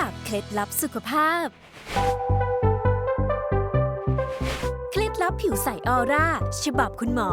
กับเคล็ดลับสุขภาพ เคล็ดลับผิวใสออร่า ฉบับคุณหมอ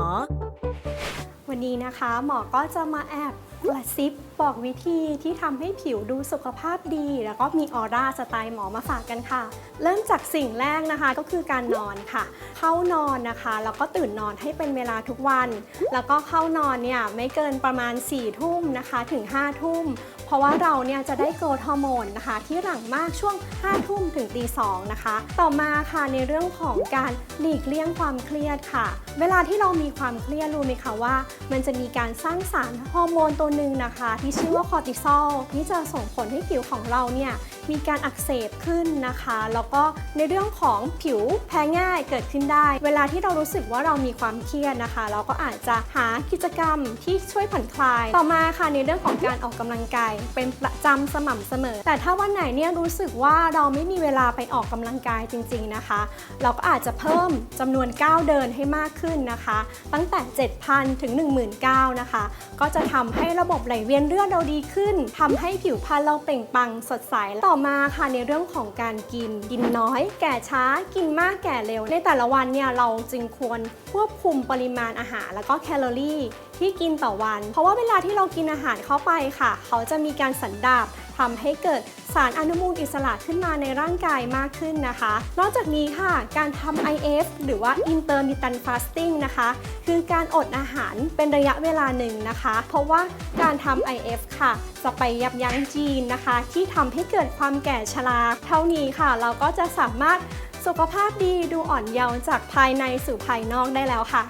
วันนี้นะคะหมอก็จะมาแอบ กระซิบบอกวิธีที่ทำให้ผิวดูสุขภาพดี แล้วก็มีออร่าสไตล์หมอมาฝากกันค่ะ เริ่มจากสิ่งแรกนะคะก็คือการนอนค่ะ เข้านอนนะคะแล้วก็ตื่นนอนให้เป็นเวลาทุกวัน แล้วก็เข้านอนเนี่ยไม่เกินประมาณ4ี่ทุ่มนะคะถึง5้าทุ่มเพราะว่าเราเนี่ยจะได้โกรทฮอร์โมนนะคะ ที่หลังมากช่วง5้าทุ่มถึงตีสองนะคะ ต่อมาค่ะในเรื่องของการหลีกเลี่ยงความเครียดค่ะ เวลาที่เรามีความเครียดรู้ไหมคะว่า มันจะมีการสร้างสารฮอร์โมนตัวหนึ่งนะคะ ที่ชื่อว่าคอร์ติซอลที่จะส่งผลให้ผิวของเราเนี่ยมีการอักเสบขึ้นนะคะ แล้วก็ในเรื่องของผิวแพ้ง่ายเกิดขึ้นได้ เวลาที่เรารู้สึกว่าเรามีความเครียดนะคะ เราก็อาจจะหากิจกรรมที่ช่วยผ่อนคลาย ต่อมาค่ะในเรื่องของการออกกำลังกายเป็นประจำสม่ำเสมอ แต่ถ้าวันไหนเนี่ยรู้สึกว่าเราไม่มีเวลาไปออกกำลังกายจริง ๆนะคะ เราก็อาจจะเพิ่มจำนวนก้าวเดินให้มากขึ้นนะคะ ตั้งแต่ 7,000 ถึง 19,000นะคะ ก็จะทำให้ระบบไหลเวียนเลือดเราดีขึ้นทำให้ผิวพรรณเราเปล่งปลังสดใส ต่อมาค่ะในเรื่องของการกิน กินน้อย แก่ช้า กินมากแก่เร็ว ในแต่ละวันเนี่ยเราจึงควรควบคุมปริมาณอาหาร แล้วก็แคลอรี่ ที่กินต่อวัน เพราะว่าเวลาที่เรากินอาหารเข้าไปค่ะ เขาจะมีการสันดาบทำให้เกิดสารอนุมูลอิสระขึ้นมาในร่างกายมากขึ้นนะคะ นอกจากนี้ค่ะ การทำ IF หรือว่า intermittent fasting นะคะ คือการอดอาหารเป็นระยะเวลาหนึ่งนะคะ เพราะว่าการทำ IF ค่ะ จะไปยับยั้งจีนนะคะ ที่ทำให้เกิดความแก่ชรา เท่านี้ค่ะ เราก็จะสามารถสุขภาพดีดูอ่อนเยาว์จากภายในสู่ภายนอกได้แล้วค่ะ